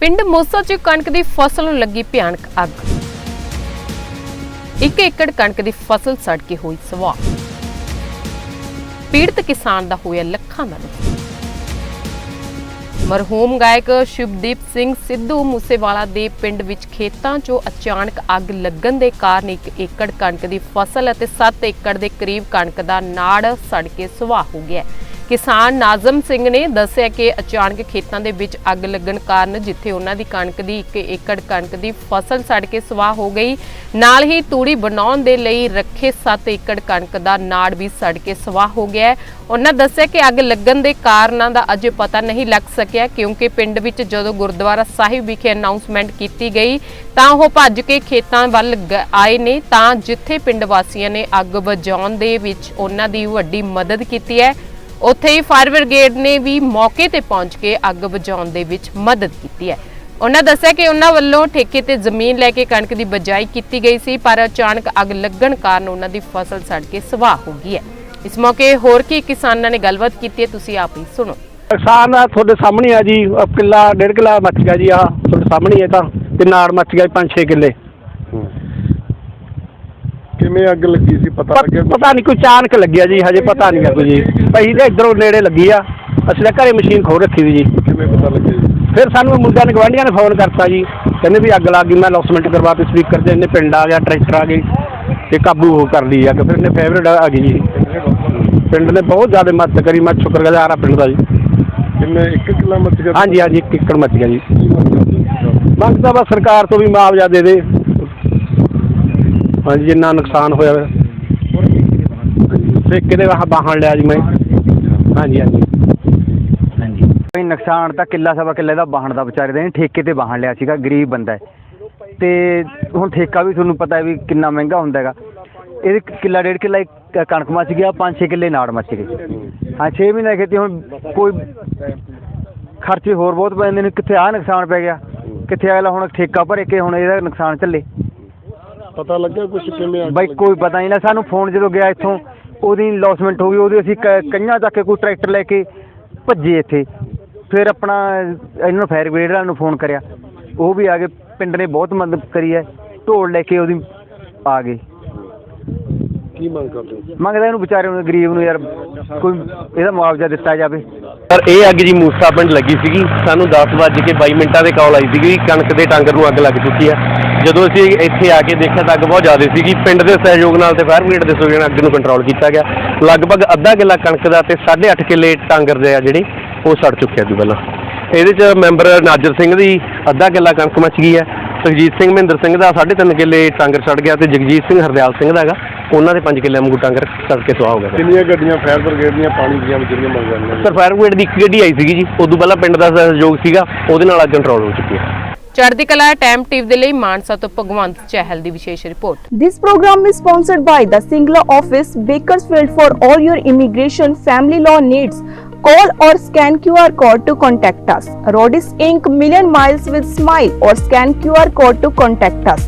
ਪਿੰਡ ਮੋਸਾ 'ਚ ਕਣਕ ਦੀ ਫਸਲ ਨੂੰ ਲੱਗੀ ਭਿਆਨਕ ਅੱਗ। ਇੱਕ ਏਕੜ ਕਣਕ ਦੀ ਫਸਲ ਸੜ ਕੇ ਹੋਈ ਸਵਾਹ। ਪੀੜਤ ਕਿਸਾਨ ਦਾ ਹੋਇਆ ਲੱਖਾਂ ਦਾ ਨੁਕਸਾਨ। ਮਰਹੂਮ ਗਾਇਕ ਸ਼ਿਵਦੀਪ ਸਿੰਘ ਸਿੱਧੂ ਮੂਸੇਵਾਲਾ ਦੇ ਪਿੰਡ ਵਿੱਚ ਖੇਤਾਂ 'ਚੋਂ ਅਚਾਨਕ ਅੱਗ ਲੱਗਣ ਦੇ ਕਾਰਨ ਇੱਕ ਏਕੜ ਕਣਕ ਦੀ ਫਸਲ ਅਤੇ 7 ਏਕੜ ਦੇ ਕਰੀਬ ਕਣਕ ਦਾ ਨਾੜ ਸੜ ਕੇ ਸੁਆਹ ਹੋ ਗਿਆ। ਕਿਸਾਨ ਨਾਜ਼ਮ ਸਿੰਘ ਨੇ ਦੱਸਿਆ ਕਿ ਅਚਾਨਕ ਖੇਤਾਂ ਦੇ ਵਿੱਚ ਅੱਗ ਲੱਗਣ ਕਾਰਨ ਜਿੱਥੇ ਉਹਨਾਂ ਦੀ ਕਣਕ ਦੀ 1 ਏਕੜ ਕਣਕ ਦੀ ਫਸਲ ਸੜ ਕੇ ਸਵਾਹ ਹੋ ਗਈ, ਨਾਲ ਹੀ ਤੂੜੀ ਬਣਾਉਣ ਦੇ ਲਈ ਰੱਖੇ 7 ਏਕੜ ਕਣਕ ਦਾ ਨਾੜ ਵੀ ਸੜ ਕੇ ਸਵਾਹ ਹੋ ਗਿਆ ਉਹਨਾਂ ਦੱਸਿਆ ਕਿ ਅੱਗ ਲੱਗਣ ਦੇ ਕਾਰਨਾਂ ਦਾ ਅਜੇ ਪਤਾ ਨਹੀਂ ਲੱਗ ਸਕਿਆ, ਕਿਉਂਕਿ ਪਿੰਡ ਵਿੱਚ ਜਦੋਂ ਗੁਰਦੁਆਰਾ ਸਾਹਿਬ ਵਿਖੇ ਅਨਾਉਂਸਮੈਂਟ ਕੀਤੀ ਗਈ, ਤਾਂ ਉਹ ਭੱਜ ਕੇ ਖੇਤਾਂ ਵੱਲ ਗ- ਆਏ ਨੇ, ਤਾਂ ਜਿੱਥੇ ਪਿੰਡ ਵਾਸੀਆਂ ਨੇ ਅੱਗ ਬੁਝਾਉਣ ਦੇ ਵਿੱਚ ਉਹਨਾਂ ਦੀ ਵੱਡੀ ਮਦਦ ਕੀਤੀ ਹੈ। ਉੱਥੇ ਹੀ ਫਾਇਰ ਬ੍ਰਿਗੇਡ ਨੇ ਵੀ ਮੌਕੇ ਤੇ ਪਹੁੰਚ ਕੇ ਅੱਗ ਬੁਝਾਉਣ ਦੇ ਵਿੱਚ ਮਦਦ ਕੀਤੀ ਹੈ। ਉਹਨਾਂ ਦੱਸਿਆ ਕਿ ਉਹਨਾਂ ਵੱਲੋਂ ਠੇਕੇ ਤੇ ਜ਼ਮੀਨ ਲੈ ਕੇ ਕਣਕ ਦੀ ਬਜਾਈ ਕੀਤੀ ਗਈ ਸੀ, ਪਰ ਅਚਾਨਕ ਅੱਗ ਲੱਗਣ ਕਾਰਨ ਉਹਨਾਂ ਦੀ ਫਸਲ ਸੜ ਕੇ ਸਵਾਹ ਹੋ ਗਈ ਹੈ। ਇਸ ਮੌਕੇ ਹੋਰ ਕੀ ਕਿਸਾਨਾਂ ਨੇ ਗੱਲਬਾਤ ਕੀਤੀ ਹੈ, ਤੁਸੀਂ ਆਪ ਹੀ ਸੁਣੋ। ਨੁਕਸਾਨ ਆ, ਤੁਹਾਡੇ ਸਾਹਮਣੇ ਆ ਜੀ ਕਿੱਲਾ, ਡੇਢ ਕਿੱਲਾ ਮੱਚ ਗਿਆ ਜੀ ਆ ਤੁਹਾਡੇ ਸਾਹਮਣੇ ਹੀ ਹੈ ਤਾਂ, ਤੇ ਨਾੜ ਮੱਚ ਗਿਆ 5-6 ਕਿੱਲੇ। ਕਿਵੇਂ ਅੱਗ ਲੱਗੀ ਸੀ ਪਤਾ ਲੱਗਿਆ ਪਤਾ ਨਹੀਂ ਕੋਈ ਅਚਾਨਕ ਲੱਗਿਆ ਜੀ ਹਜੇ ਪਤਾ ਨਹੀਂ ਗਾ ਕੋਈ ਜੀ। ਪਈ ਤੇ ਇਧਰੋਂ ਨੇੜੇ ਲੱਗੀ ਆ। ਅਸੀਂ ਤਾਂ ਘਰੇ ਮਸ਼ੀਨ ਖੋ ਰੱਖੀ ਸੀ ਜੀ। ਕਿਵੇਂ ਪਤਾ ਲੱਗਿਆ ਜੀ? ਫਿਰ ਸਾਨੂੰ ਮੁੰਡਿਆਂ ਨੇ ਗਵਾਂਢੀਆਂ ਨੇ ਫੋਨ ਕਰਤਾ ਜੀ। ਕਹਿੰਦੇ ਵੀ ਅੱਗ ਲੱਗ ਗਈ ਮੈਂ ਲੌਸਮੈਂਟ ਕਰਵਾ ਕੇ ਸਪੀਕਰ ਤੇ ਇਹਨੇ ਪਿੰਡ ਆ ਗਿਆ ਟਰੈਕਟਰ ਆ ਗਏ ਤੇ ਕਾਬੂ ਹੋ ਕਰ ਲਈ ਅੱਗ। ਫਿਰ ਇਹਨੇ ਫੇਵਰੇਟ ਆ ਗਈ ਜੀ। ਪਿੰਡ ਨੇ ਬਹੁਤ ਜ਼ਿਆਦਾ ਮਦਦ ਕਰੀ ਮੈਂ ਸ਼ੁਕਰਗੁਜ਼ਾਰ ਆ ਪਿੰਡ ਦਾ ਜੀ। ਕਿੰਨੇ ਇੱਕ ਕਿੱਲਾ ਮੱਚ ਗਿਆ ਹਾਂਜੀ ਹਾਂਜੀ ਇੱਕ ਏਕੜ ਮੱਚ ਗਿਆ ਜੀ। ਮੰਗਦਾ ਬਸ ਸਰਕਾਰ ਤੋਂ ਵੀ ਮੁਆਵਜ਼ਾ ਦੇ ਦੇ। ਹਾਂਜੀ, ਜਿੰਨਾ ਨੁਕਸਾਨ ਹੋਇਆ ਵਾ। ਠੇਕੇ ਦੇ ਵਾਹ ਬਾਹਣ ਲਿਆ ਜੀ ਮੈਂ। ਹਾਂਜੀ ਹਾਂਜੀ। ਕੋਈ ਨੁਕਸਾਨ ਤਾਂ ਕਿੱਲਾ ਸਵਾ ਕਿੱਲੇ ਦਾ ਵਾਹਣ ਦਾ ਵਿਚਾਰੇ ਦੇ ਨੇ ਠੇਕੇ ਤੇ ਵਾਹਣ ਲਿਆ ਸੀਗਾ, ਗਰੀਬ ਬੰਦਾ ਹੈ। ਤੇ ਹੁਣ ਠੇਕਾ ਵੀ ਤੁਹਾਨੂੰ ਪਤਾ ਹੈ ਵੀ ਕਿੰਨਾ ਮਹਿੰਗਾ ਹੁੰਦਾ ਹੈਗਾ। ਇਹਦੇ ਕਿੱਲਾ, ਡੇਢ ਕਿੱਲਾ ਇੱਕ ਕਣਕ ਮੱਚ ਗਿਆ 5-6 ਕਿੱਲੇ ਨਾੜ ਮੱਚ ਗਏ। ਹਾਂ 6 ਮਹੀਨੇ ਖੇਤੀ ਹੁਣ ਕੋਈ ਖਰਚੇ ਹੋਰ ਬਹੁਤ ਪੈ ਜਾਂਦੇ ਨੇ। ਕਿੱਥੇ ਆ ਨੁਕਸਾਨ ਪੈ ਗਿਆ। ਕਿੱਥੇ ਅਗਲਾ ਹੁਣ ਠੇਕਾ ਭਰੇ ਕੇ ਹੁਣ ਇਹਦਾ ਨੁਕਸਾਨ ਝੱਲੇ। ਪਤਾ ਲੱਗਿਆ ਕੁਝ ਕਿਵੇਂ ਅੱਗ ਬਾਈ ਲੱਗੀ? ਕੋਈ ਪਤਾ ਨਹੀਂ ਨਾ ਸਾਨੂੰ ਫੋਨ ਜਦੋਂ ਗਿਆ ਇੱਥੋਂ ਉਹਦੀ ਲੌਸਮੈਂਟ ਹੋ ਗਈ ਉਹਦੀ ਅਸੀਂ ਕ- ਕਈਆਂ ਚੱਕ ਕੇ ਕੋਈ ਟਰੈਕਟਰ ਲੈ ਕੇ ਭੱਜੇ ਇੱਥੇ। ਫਿਰ ਆਪਣਾ ਇਹਨਾਂ ਨੂੰ ਫਾਇਰ ਬ੍ਰਿਗੇਡ ਵਾਲਿਆਂ ਨੂੰ ਫੋਨ ਕਰਿਆ। ਉਹ ਵੀ ਆ ਗਏ ਪਿੰਡ ਨੇ ਬਹੁਤ ਮਦਦ ਕਰੀ ਹੈ। ਢੋਲ ਲੈ ਕੇ ਉਹਦੀ ਆ ਗਏ। ਕੀ ਮੰਗ ਕਰਦੇ ਹੋ? ਮੰਗਦਾ ਇਹਨੂੰ ਵਿਚਾਰੇ ਨੂੰ ਗਰੀਬ ਨੂੰ ਯਾਰ ਕੋਈ ਇਹਦਾ ਮੁਆਵਜ਼ਾ ਦਿੱਤਾ ਜਾਵੇ। ਪਰ ਇਹ ਅੱਗ ਜੀ ਮੂਸਾ ਪਿੰਡ ਲੱਗੀ ਸੀਗੀ। ਸਾਨੂੰ 10 ਵੱਜ ਕੇ 22 ਮਿੰਟਾਂ ਦੇ ਕਾਲ ਆਈ ਸੀਗੀ ਕਣਕ ਦੇ ਟਾਂਗਰ ਨੂੰ ਅੱਗ ਲੱਗ ਚੁੱਕੀ ਆ। ਜਦੋਂ ਅਸੀਂ ਇੱਥੇ ਆ ਕੇ ਦੇਖਿਆ ਤਾਂ ਅੱਗ ਬਹੁਤ ਜ਼ਿਆਦਾ ਸੀਗੀ। ਪਿੰਡ ਦੇ ਸਹਿਯੋਗ ਨਾਲ ਤੇ ਫਾਇਰ ਬ੍ਰਿਗੇਡ ਦੇ ਸਹਿਯੋਗ ਨਾਲ ਅੱਗ ਨੂੰ ਕੰਟਰੋਲ ਕੀਤਾ ਗਿਆ। ਲਗਭਗ ਅੱਧਾ ਕਿੱਲਾ ਕਣਕ ਦਾ ਤੇ 8.5 ਕਿੱਲੇ ਟਾਂਗਰ ਦੇ ਆ ਜਿਹੜੇ ਉਹ ਸੜ ਚੁੱਕਿਆ ਸੀ ਪਹਿਲਾਂ। ਇਹਦੇ ਚ ਮੈਂਬਰ ਨਾਜਰ ਸਿੰਘ ਦੀ ਅੱਧਾ ਕਿੱਲਾ ਕਣਕ ਮੱਚ ਗਈ ਹੈ। ਸੁਖਜੀਤ ਸਿੰਘ ਮਹਿੰਦਰ ਸਿੰਘ ਦਾ 3.5 ਕਿੱਲੇ ਟਾਂਗਰ ਸੜ ਗਿਆ ਤੇ ਜਗਜੀਤ ਸਿੰਘ ਹਰਦਿਆਲ ਸਿੰਘ ਦਾ ਹੈਗਾ। ਉਹਨਾਂ ਦੇ 5 ਕਿੱਲੇ ਵਾਂਗੂ ਟਾਂਗਰ ਸੜ ਕੇ ਸੁਆਹ ਹੋ ਗਿਆ। ਕਿੰਨੀਆਂ ਗੱਡੀਆਂ ਫਾਇਰ ਬ੍ਰਿਗੇਡ ਦੀਆਂ ਪਾਣੀ ਦੀਆਂ ਜਿਹੜੀਆਂ ਮੰਗ ਸਰ ਫਾਇਰ ਬ੍ਰਿਗੇਡ ਦੀ ਇੱਕ ਗੱਡੀ ਆਈ ਸੀਗੀ ਜੀ। ਉਦੋਂ ਪਹਿਲਾਂ ਪਿੰਡ ਦਾ ਸਹਿਯੋਗ ਸੀਗਾ। ਉਹਦੇ ਨਾਲ ਅੱਗ ਕੰਟਰੋਲ ਹੋ ਚੁੱਕੀ ਹੈ। ਚੜ੍ਹਦੀ ਕਲਾ ਟਾਈਮ ਟੀਵੀ ਦੇ ਲਈ ਮਾਨਸਾ ਤੋਂ ਭਗਵੰਤ ਚਹਿਲ ਦੀ ਵਿਸ਼ੇਸ਼ report This program is sponsored by the Singla office, Bakersfield for all your immigration family law needs. Call or scan QR code to contact us. Rodis Inc. Million Miles with Smile or scan QR code to contact us.